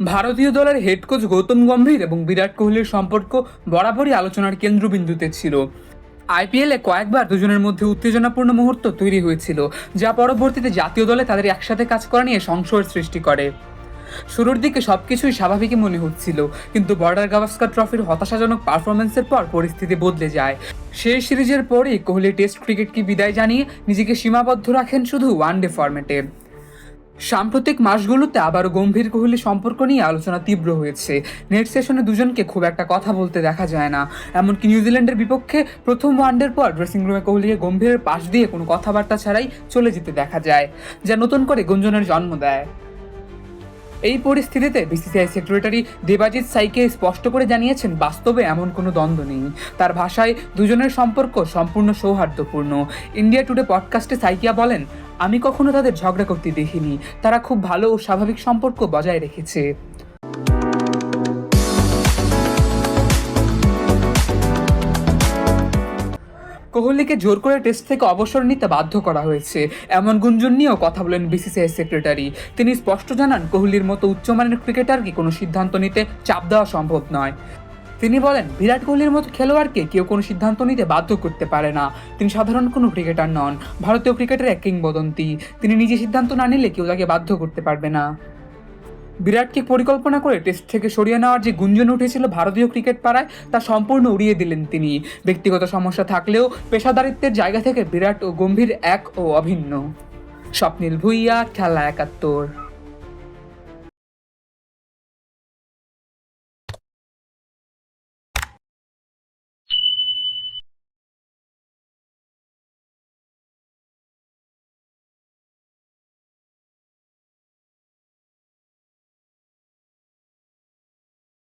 ভারতীয় দলের head coach Gautam Gambhir এবং বিরাট কোহলির সম্পর্ক বরাবরই আলোচনার কেন্দ্রবিন্দুতে ছিল। আইপিএলে কয়েকবার দুজনের মধ্যে উত্তেজনাপূর্ণ মুহূর্ত তৈরি হয়েছিল, যা পরবর্তীতে জাতীয় দলে তাদের একসাথে কাজ করা নিয়ে সংশয়ের সৃষ্টি করে। শুরুর দিকে সবকিছুই স্বাভাবিকই মনে হচ্ছিল, কিন্তু বর্ডার গাভাস্কার ট্রফির হতাশাজনক পারফরমেন্সের পর পরিস্থিতি বদলে যায়। শেষ সিরিজের পরেই কোহলি টেস্ট ক্রিকেটকে বিদায় জানিয়ে নিজেকে সীমাবদ্ধ রাখেন শুধু ওয়ানডে ফরম্যাটে সাম্প্রতিক মাসগুলোতে আবারও গম্ভীর কোহলি সম্পর্ক নিয়ে আলোচনা তীব্র হয়েছে। নেট সেশনে দুজনকে খুব একটা কথা বলতে দেখা যায় না। এমনকি নিউজিল্যান্ডের বিপক্ষে প্রথম ওয়ানডের পর ড্রেসিং রুমে কোহলিকে গম্ভীরের পাশ দিয়ে কোনো কথাবার্তা ছাড়াই চলে যেতে দেখা যায়, যা নতুন করে গুঞ্জনের জন্ম দেয়। এই পরিস্থিতিতে বিসিসিআই সেক্রেটারি দেবাজিৎ সাইকে স্পষ্ট করে জানিয়েছেন, বাস্তবে এমন কোনো দ্বন্দ্ব নেই। তার ভাষায়, দুজনের সম্পর্ক সম্পূর্ণ সৌহার্দ্যপূর্ণ। ইন্ডিয়া টুডে পডকাস্টে সাইকিয়া বলেন, আমি কখনো তাদের ঝগড়া করতে দেখিনি। তারা খুব ভালো ও স্বাভাবিক সম্পর্ক বজায় রেখেছে। কোহলিকে জোর করে টেস্ট থেকে অবসর নিতে বাধ্য করা হয়েছে। এমন গুঞ্জন নিয়েও কথা বলেন বিসিসিআই সেক্রেটারি। তিনি স্পষ্ট জানান, কোহলির মতো উচ্চমানের ক্রিকেটারকে কোনো সিদ্ধান্ত নিতে চাপ দেওয়া সম্ভব নয়। তিনি বলেন, বিরাট কোহলির মতো খেলোয়াড়কে কেউ কোনো সিদ্ধান্ত নিতে বাধ্য করতে পারে না। তিনি সাধারণ কোনো ক্রিকেটার নন, ভারতীয় ক্রিকেটের এক কিংবদন্তি। তিনি নিজে সিদ্ধান্ত না নিলে কেউ তাকে বাধ্য করতে পারবে না। বিরাটকে পরিকল্পনা করে টেস্ট থেকে সরিয়ে নেওয়ার যে গুঞ্জন উঠেছিল ভারতীয় ক্রিকেট পাড়ায়, তা সম্পূর্ণ উড়িয়ে দিলেন তিনি। ব্যক্তিগত সমস্যা থাকলেও পেশাদারিত্বের জায়গা থেকে বিরাট ও গম্ভীর এক ও অভিন্ন। স্বপ্নিল ভুইয়া, খেলা একাত্তর।